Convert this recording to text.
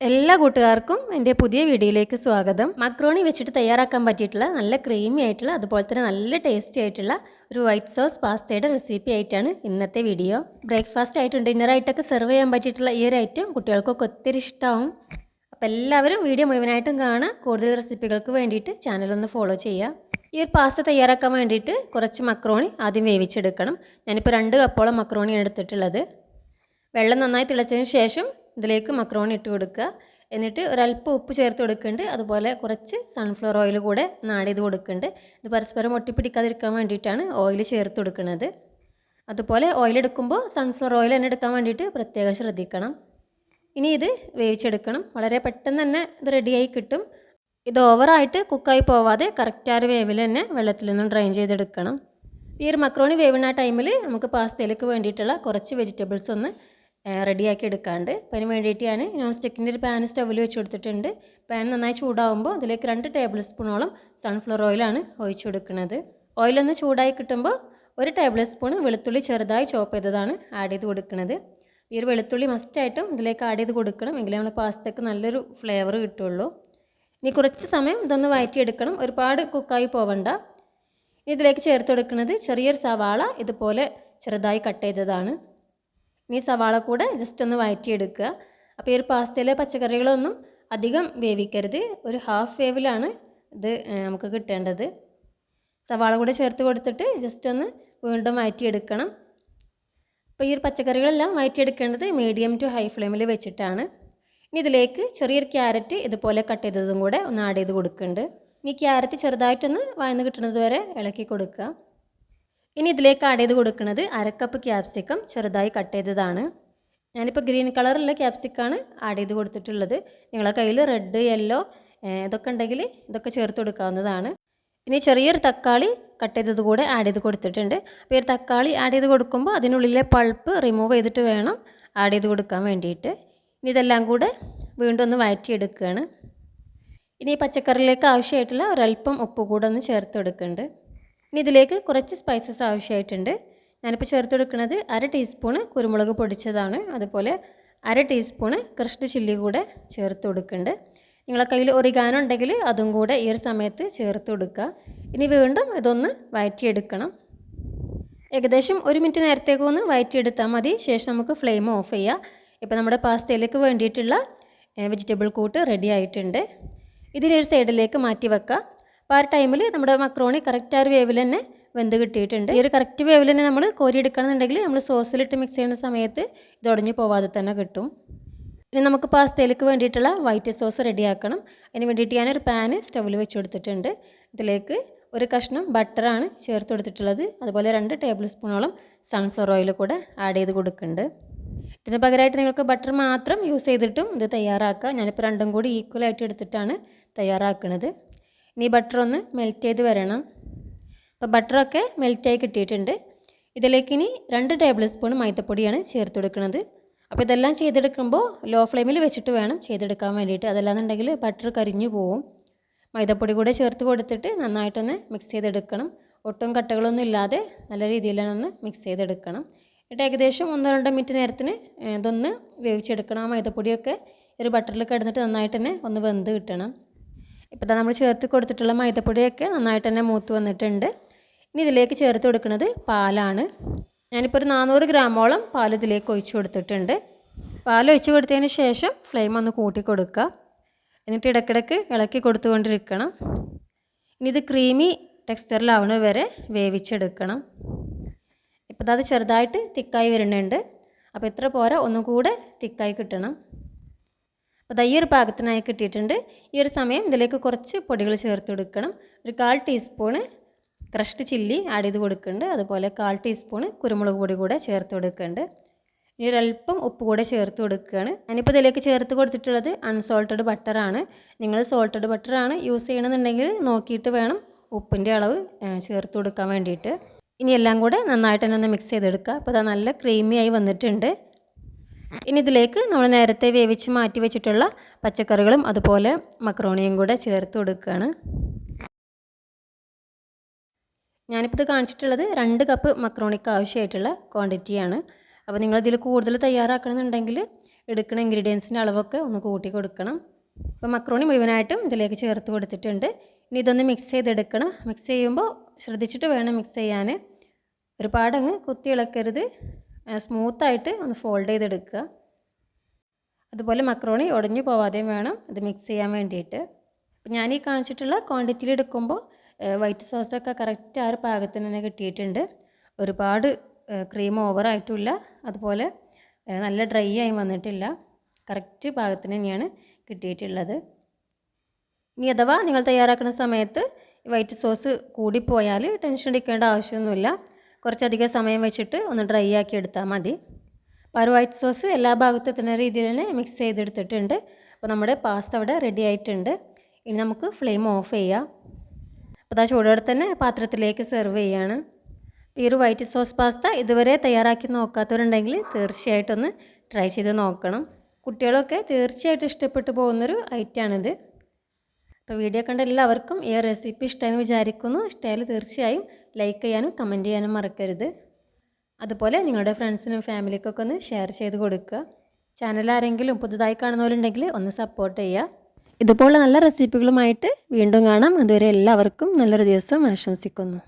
എല്ലാ കൂട്ടുകാർക്കും എന്റെ പുതിയ വീഡിയോയിലേക്ക് സ്വാഗതം. മക്രോണി വെച്ചിട്ട് തയ്യാറാക്കാൻ പറ്റിയിട്ടുള്ള നല്ല ക്രീമി ആയിട്ടുള്ള അതുപോലെ തന്നെ നല്ല ടേസ്റ്റി ആയിട്ടുള്ള ഒരു വൈറ്റ് സോസ് പാസ്തയുടെ റെസിപ്പി ആയിട്ടാണ് ഇന്നത്തെ വീഡിയോ ബ്രേക്ക്ഫാസ്റ്റ് ആയിട്ടും ഡിന്നറായിട്ടൊക്കെ സെർവ് ചെയ്യാൻ പറ്റിയിട്ടുള്ള ഈ ഒരു ഐറ്റം കുട്ടികൾക്കൊക്കെ ഒത്തിരി ഇഷ്ടമാവും അപ്പോൾ എല്ലാവരും വീഡിയോ മുഴുവനായിട്ടും കാണുക. കൂടുതൽ റെസിപ്പികൾക്ക് വേണ്ടിയിട്ട് ചാനലൊന്ന് ഫോളോ ചെയ്യുക. ഈ ഒരു പാസ്ത തയ്യാറാക്കാൻ വേണ്ടിയിട്ട് കുറച്ച് മക്രോണി ആദ്യം വേവിച്ചെടുക്കണം. ഞാനിപ്പോൾ രണ്ട് കപ്പോളം മക്രോണിയാണ് എടുത്തിട്ടുള്ളത്. വെള്ളം നന്നായി തിളച്ചതിന് ശേഷം ഇതിലേക്ക് മക്രോണി ഇട്ട് കൊടുക്കുക. എന്നിട്ട് ഒരല്പം ഉപ്പ് ചേർത്ത് കൊടുക്കുന്നുണ്ട്. അതുപോലെ കുറച്ച് സൺഫ്ലവർ ഓയിൽ കൂടെ നാട് ചെയ്ത് കൊടുക്കുന്നുണ്ട്. ഇത് പരസ്പരം ഒട്ടിപ്പിടിക്കാതിരിക്കാൻ വേണ്ടിയിട്ടാണ് ഓയിൽ ചേർത്ത് കൊടുക്കുന്നത്. അതുപോലെ ഓയിൽ എടുക്കുമ്പോൾ സൺഫ്ലവർ ഓയിൽ തന്നെ എടുക്കാൻ വേണ്ടിയിട്ട് പ്രത്യേകം ശ്രദ്ധിക്കണം. ഇനി ഇത് വേവിച്ചെടുക്കണം. വളരെ പെട്ടെന്ന് തന്നെ ഇത് റെഡിയായി കിട്ടും. ഇത് ഓവറായിട്ട് കുക്കായി പോവാതെ കറക്റ്റ് ആ ഒരു വേവിൽ തന്നെ വെള്ളത്തിൽ നിന്നും ഡ്രെയിൻ ചെയ്തെടുക്കണം. ഈ ഒരു മക്രോണി വേവുന്ന ടൈമിൽ നമുക്ക് പാസ്തയിലേക്ക് വേണ്ടിയിട്ടുള്ള കുറച്ച് വെജിറ്റബിൾസ് ഒന്ന് റെഡിയാക്കി എടുക്കാണ്ട്. അപ്പം അതിന് വേണ്ടിയിട്ട് ഞാൻ നോൺ സ്റ്റിക്കിന്റെ ഒരു പാൻ സ്റ്റവിൽ വെച്ച് കൊടുത്തിട്ടുണ്ട്. പാൻ നന്നായി ചൂടാവുമ്പോൾ അതിലേക്ക് രണ്ട് ടേബിൾ സ്പൂണോളം സൺഫ്ലവർ ഓയിലാണ് ഒഴിച്ചു കൊടുക്കുന്നത്. ഓയിലൊന്ന് ചൂടായി കിട്ടുമ്പോൾ ഒരു ടേബിൾ സ്പൂൺ വെളുത്തുള്ളി ചെറുതായി ചോപ്പ് ചെയ്തതാണ് ആഡ് ചെയ്ത് കൊടുക്കുന്നത്. ഈ ഒരു വെളുത്തുള്ളി മസ്റ്റായിട്ടും ഇതിലേക്ക് ആഡ് ചെയ്ത് കൊടുക്കണം. എങ്കിലേ നമ്മുടെ പാസ്തക്ക് നല്ലൊരു ഫ്ലേവർ കിട്ടുള്ളൂ. ഇനി കുറച്ച് സമയം ഇതൊന്ന് വഴറ്റിയെടുക്കണം ഒരുപാട് കുക്കായി പോവണ്ട. ഇതിലേക്ക് ചേർത്ത് കൊടുക്കുന്നത് ചെറിയൊരു സവാള ഇതുപോലെ ചെറുതായി കട്ട് ചെയ്തതാണ്. ഇനി സവാള കൂടെ ജസ്റ്റ് ഒന്ന് വഴറ്റിയെടുക്കുക അപ്പോൾ ഈ ഒരു പാസ്തയിലെ പച്ചക്കറികളൊന്നും അധികം വേവിക്കരുത്. ഒരു ഹാഫ് വേവിലാണ് ഇത് നമുക്ക് കിട്ടേണ്ടത്. സവാള കൂടെ ചേർത്ത് കൊടുത്തിട്ട് ജസ്റ്റ് ഒന്ന് വീണ്ടും വഴറ്റിയെടുക്കണം അപ്പോൾ ഈ ഒരു പച്ചക്കറികളെല്ലാം വഴറ്റിയെടുക്കേണ്ടത് മീഡിയം ടു ഹൈ ഫ്ലെയിമിൽ വെച്ചിട്ടാണ്. ഇനി ഇതിലേക്ക് ചെറിയൊരു ക്യാരറ്റ് ഇതുപോലെ കട്ട് ചെയ്തതും കൂടെ ഒന്ന് ആഡ് ചെയ്ത് കൊടുക്കുന്നുണ്ട്. ഇനി ക്യാരറ്റ് ചെറുതായിട്ടൊന്ന് വഴന്ന് കിട്ടുന്നത് വരെ ഇളക്കി കൊടുക്കുക. ഇനി ഇതിലേക്ക് ആഡ് ചെയ്ത് കൊടുക്കുന്നത് അരക്കപ്പ് ക്യാപ്സിക്കം ചെറുതായി കട്ട് ചെയ്തതാണ്. ഞാനിപ്പോൾ ഗ്രീൻ കളറുള്ള ക്യാപ്സിക്കാണ് ആഡ് ചെയ്ത് കൊടുത്തിട്ടുള്ളത്. നിങ്ങളുടെ കയ്യിൽ റെഡ് യെല്ലോ ഇതൊക്കെ ഉണ്ടെങ്കിൽ ഇതൊക്കെ ചേർത്ത് കൊടുക്കാവുന്നതാണ്. ഇനി ചെറിയൊരു തക്കാളി കട്ട് ചെയ്തത് കൂടെ ആഡ് ചെയ്ത് കൊടുത്തിട്ടുണ്ട്. അപ്പോൾ ഈ തക്കാളി ആഡ് ചെയ്ത് കൊടുക്കുമ്പോൾ അതിനുള്ളിലെ പൾപ്പ് റിമൂവ് ചെയ്തിട്ട് വേണം ആഡ് ചെയ്ത് കൊടുക്കാൻ വേണ്ടിയിട്ട്. ഇനി ഇതെല്ലാം കൂടെ വീണ്ടും ഒന്ന് വഴറ്റിയെടുക്കുകയാണ് ഇനി പച്ചക്കറിയിലേക്ക് ആവശ്യമായിട്ടുള്ള ഒരൽപ്പം ഉപ്പ് കൂടെ ഒന്ന് ചേർത്ത് കൊടുക്കുന്നുണ്ട്. ഇനി ഇതിലേക്ക് കുറച്ച് സ്പൈസസ് ആവശ്യമായിട്ടുണ്ട്. ഞാനിപ്പോൾ ചേർത്ത് കൊടുക്കുന്നത് അര ടീസ്പൂണ് കുരുമുളക് പൊടിച്ചതാണ്. അതുപോലെ അര ടീസ്പൂണ് ക്രഷ്ഡ് ചില്ലി കൂടെ ചേർത്ത് കൊടുക്കുന്നുണ്ട്. നിങ്ങളെ കയ്യിൽ ഒറിഗാനോ ഉണ്ടെങ്കിൽ അതും കൂടെ ഈ ഒരു സമയത്ത് ചേർത്ത് കൊടുക്കുക. ഇനി വീണ്ടും ഇതൊന്ന് വഴറ്റിയെടുക്കണം ഏകദേശം ഒരു മിനിറ്റ് നേരത്തേക്ക് ഒന്ന് വഴറ്റിയെടുത്താൽ മതി. ശേഷം നമുക്ക് ഫ്ലെയിം ഓഫ് ചെയ്യാം. ഇപ്പോൾ നമ്മുടെ പാസ്തയിലേക്ക് വേണ്ടിയിട്ടുള്ള വെജിറ്റബിൾ കൂട്ട് റെഡി ആയിട്ടുണ്ട്. ഇതിനൊരു സൈഡിലേക്ക് മാറ്റി വെക്കാം. അപ്പോൾ ആ ടൈമിൽ നമ്മുടെ മക്രോണി കറക്റ്റ് ആ ഒരു വേവിൽ തന്നെ വെന്ത് കിട്ടിയിട്ടുണ്ട്. ഈ ഒരു കറക്റ്റ് വേവിൽ തന്നെ നമ്മൾ കോരി എടുക്കണമെന്നുണ്ടെങ്കിൽ നമ്മൾ സോസിലിട്ട് മിക്സ് ചെയ്യുന്ന സമയത്ത് ഇത് ഉടഞ്ഞു പോവാതെ തന്നെ കിട്ടും. ഇനി നമുക്ക് പാസ്തയിലേക്ക് വേണ്ടിയിട്ടുള്ള വൈറ്റ് സോസ് റെഡിയാക്കണം അതിന് വേണ്ടിയിട്ട് ഞാനൊരു പാന് സ്റ്റവിൽ വെച്ച് കൊടുത്തിട്ടുണ്ട്. ഇതിലേക്ക് ഒരു കഷ്ണം ബട്ടറാണ് ചേർത്ത് കൊടുത്തിട്ടുള്ളത്. അതുപോലെ രണ്ട് ടേബിൾ സ്പൂണോളം സൺഫ്ലവർ ഓയിൽ കൂടെ ആഡ് ചെയ്ത് കൊടുക്കുന്നുണ്ട്. ഇതിന് പകരമായിട്ട് നിങ്ങൾക്ക് ബട്ടർ മാത്രം യൂസ് ചെയ്തിട്ടും ഇത് തയ്യാറാക്കുക. ഞാനിപ്പോൾ രണ്ടും കൂടി ഈക്വലായിട്ട് എടുത്തിട്ടാണ് തയ്യാറാക്കുന്നത്. ഇനി ബട്ടർ ഒന്ന് മെൽറ്റ് ചെയ്ത് വരണം. അപ്പോൾ ബട്ടറൊക്കെ മെൽറ്റായി കിട്ടിയിട്ടുണ്ട്. ഇതിലേക്ക് ഇനി രണ്ട് ടേബിൾ സ്പൂൺ മൈദപ്പൊടിയാണ് ചേർത്ത് കൊടുക്കുന്നത്. അപ്പോൾ ഇതെല്ലാം ചെയ്തെടുക്കുമ്പോൾ ലോ ഫ്ലെയിമിൽ വെച്ചിട്ട് വേണം ചെയ്തെടുക്കാൻ വേണ്ടിയിട്ട്. അതല്ലാന്നുണ്ടെങ്കിൽ ബട്ടർ കരിഞ്ഞു പോവും. മൈദപ്പൊടി കൂടെ ചേർത്ത് കൊടുത്തിട്ട് നന്നായിട്ടൊന്ന് മിക്സ് ചെയ്തെടുക്കണം. ഒട്ടും കട്ടകളൊന്നും ഇല്ലാതെ നല്ല രീതിയിൽ ഒന്ന് മിക്സ് ചെയ്തെടുക്കണം. എന്നിട്ട് ഏകദേശം ഒന്നോ രണ്ടോ മിനിറ്റ് നേരത്തിന് ഇതൊന്ന് വേവിച്ചെടുക്കണം. ആ മൈദപ്പൊടിയൊക്കെ ഒരു ബട്ടറിൽ കിടന്നിട്ട് നന്നായിട്ട് തന്നെ ഒന്ന് വെന്ത് കിട്ടണം. ഇപ്പോൾ നമ്മൾ ചേർത്ത് കൊടുത്തിട്ടുള്ള മൈദപ്പൊടിയൊക്കെ നന്നായിട്ട് തന്നെ മൂത്ത് വന്നിട്ടുണ്ട്. ഇനി ഇതിലേക്ക് ചേർത്ത് കൊടുക്കുന്നത് പാലാണ്. ഞാനിപ്പോൾ ഒരു നാനൂറ് ഗ്രാമോളം പാൽ ഇതിലേക്ക് ഒഴിച്ചു കൊടുത്തിട്ടുണ്ട്. പാൽ ഒഴിച്ചു കൊടുത്തതിന് ശേഷം ഫ്ലെയിം ഒന്ന് കൂട്ടി കൊടുക്കുക. എന്നിട്ട് ഇടയ്ക്കിടയ്ക്ക് ഇളക്കി കൊടുത്തുകൊണ്ടിരിക്കണം. ഇനി ഇത് ക്രീമി ടെക്സ്ചറിലാവണ വരെ വേവിച്ചെടുക്കണം. ഇപ്പോൾ അത് ചെറുതായിട്ട് തിക്കായി വരുന്നുണ്ട്. അപ്പോൾ ഇത്ര പോരാ ഒന്നും കൂടെ തിക്കായി കിട്ടണം. അപ്പോൾ ഈ ഒരു പാകത്തിനായി കിട്ടിയിട്ടുണ്ട്. ഈ ഒരു സമയം ഇതിലേക്ക് കുറച്ച് പൊടികൾ ചേർത്ത് കൊടുക്കണം. ഒരു കാൽ ടീസ്പൂണ് ക്രഷ്ഡ് ചില്ലി ആഡ് ചെയ്ത് കൊടുക്കുന്നുണ്ട്. അതുപോലെ കാൽ ടീസ്പൂണ് കുരുമുളക് പൊടി കൂടെ ചേർത്ത് കൊടുക്കുന്നുണ്ട്. ഇനി ഒരല്പം ഉപ്പ് കൂടെ ചേർത്ത് കൊടുക്കുകയാണ്. ഞാനിപ്പോൾ ഇതിലേക്ക് ചേർത്ത് കൊടുത്തിട്ടുള്ളത് അൺസോൾട്ടഡ് ബട്ടറാണ് നിങ്ങൾ സോൾട്ടഡ് ബട്ടറാണ് യൂസ് ചെയ്യണമെന്നുണ്ടെങ്കിൽ നോക്കിയിട്ട് വേണം ഉപ്പിന്റെ അളവ് ചേർത്ത് കൊടുക്കാൻ വേണ്ടിയിട്ട്. ഇനി എല്ലാം കൂടെ നന്നായിട്ട് തന്നെ ഒന്ന് മിക്സ് ചെയ്തെടുക്കുക. അപ്പോൾ അത് നല്ല ക്രീമി ആയി വന്നിട്ടുണ്ട്. ഇനി ഇതിലേക്ക് നമ്മൾ നേരത്തെ വേവിച്ച് മാറ്റി വെച്ചിട്ടുള്ള പച്ചക്കറികളും അതുപോലെ മക്രോണിയും കൂടെ ചേർത്ത് കൊടുക്കുകയാണ്. ഞാനിപ്പോൾ ഇത് കാണിച്ചിട്ടുള്ളത് രണ്ട് കപ്പ് മക്രോണിക്ക് ആവശ്യമായിട്ടുള്ള ക്വാണ്ടിറ്റിയാണ്. അപ്പോൾ നിങ്ങളിതിൽ കൂടുതൽ തയ്യാറാക്കണമെന്നുണ്ടെങ്കിൽ എടുക്കുന്ന ഇൻഗ്രീഡിയൻസിന്റെ അളവൊക്കെ ഒന്ന് കൂട്ടി കൊടുക്കണം. അപ്പോൾ മക്രോണി മുഴുവനായിട്ടും ഇതിലേക്ക് ചേർത്ത് കൊടുത്തിട്ടുണ്ട്. ഇനി ഇതൊന്ന് മിക്സ് ചെയ്തെടുക്കണം. മിക്സ് ചെയ്യുമ്പോൾ ശ്രദ്ധിച്ചിട്ട് വേണം മിക്സ് ചെയ്യാൻ. ഒരുപാടങ്ങ് കുത്തി ഇളക്കരുത് സ്മൂത്തായിട്ട് ഒന്ന് ഫോൾഡ് ചെയ്തെടുക്കുക. അതുപോലെ മക്രോണി ഉടഞ്ഞു പോവാതെയും വേണം ഇത് മിക്സ് ചെയ്യാൻ വേണ്ടിയിട്ട്. അപ്പം ഞാൻ ഈ കാണിച്ചിട്ടുള്ള ക്വാണ്ടിറ്റിയിൽ എടുക്കുമ്പോൾ വൈറ്റ് സോസൊക്കെ കറക്റ്റ് ആ ഒരു പാകത്തിന് തന്നെ കിട്ടിയിട്ടുണ്ട്. ഒരുപാട് ക്രീം ഓവറായിട്ടില്ല അതുപോലെ നല്ല ഡ്രൈ ആയി വന്നിട്ടില്ല. കറക്റ്റ് പാകത്തിന് തന്നെയാണ് കിട്ടിയിട്ടുള്ളത്. ഇനി അഥവാ നിങ്ങൾ തയ്യാറാക്കുന്ന സമയത്ത് വൈറ്റ് സോസ് കൂടിപ്പോയാൽ ടെൻഷൻ അടിക്കേണ്ട ആവശ്യമൊന്നുമില്ല. കുറച്ചധികം സമയം വെച്ചിട്ട് ഒന്ന് ഡ്രൈ ആക്കി എടുത്താൽ മതി. അപ്പോൾ ഒരു വൈറ്റ് സോസ് എല്ലാ ഭാഗത്തും എത്തുന്ന രീതിയിൽ തന്നെ മിക്സ് ചെയ്തെടുത്തിട്ടുണ്ട്. അപ്പോൾ നമ്മുടെ പാസ്ത അവിടെ റെഡി ആയിട്ടുണ്ട്. ഇനി നമുക്ക് ഫ്ലെയിം ഓഫ് ചെയ്യാം. അപ്പോൾ ആ ചൂടോടെ തന്നെ പാത്രത്തിലേക്ക് സെർവ് ചെയ്യാണ്. ഈ ഒരു വൈറ്റ് സോസ് പാസ്ത ഇതുവരെ തയ്യാറാക്കി നോക്കാത്തവരുണ്ടെങ്കിൽ തീർച്ചയായിട്ടും ഒന്ന് ട്രൈ ചെയ്ത് നോക്കണം. കുട്ടികളൊക്കെ തീർച്ചയായിട്ടും ഇഷ്ടപ്പെട്ടു പോകുന്നൊരു ഐറ്റമാണിത് അപ്പോൾ വീഡിയോ കണ്ട എല്ലാവർക്കും ഈ റെസിപ്പി ഇഷ്ടമെന്ന് വിചാരിക്കുന്നു. ഇഷ്ടമായാൽ തീർച്ചയായും ലൈക്ക് ചെയ്യാനും കമന്റ് ചെയ്യാനും മറക്കരുത്. അതുപോലെ നിങ്ങളുടെ ഫ്രണ്ട്സിനും ഫാമിലിക്കൊക്കെ ഒന്ന് ഷെയർ ചെയ്ത് കൊടുക്കുക. ചാനൽ ആരെങ്കിലും പുതുതായി കാണുന്നവരുണ്ടെങ്കിൽ ഒന്ന് സപ്പോർട്ട് ചെയ്യുക. ഇതുപോലെ നല്ല റെസിപ്പികളുമായിട്ട് വീണ്ടും കാണാം. അതുവരെ എല്ലാവർക്കും നല്ലൊരു ദിവസം ആശംസിക്കുന്നു.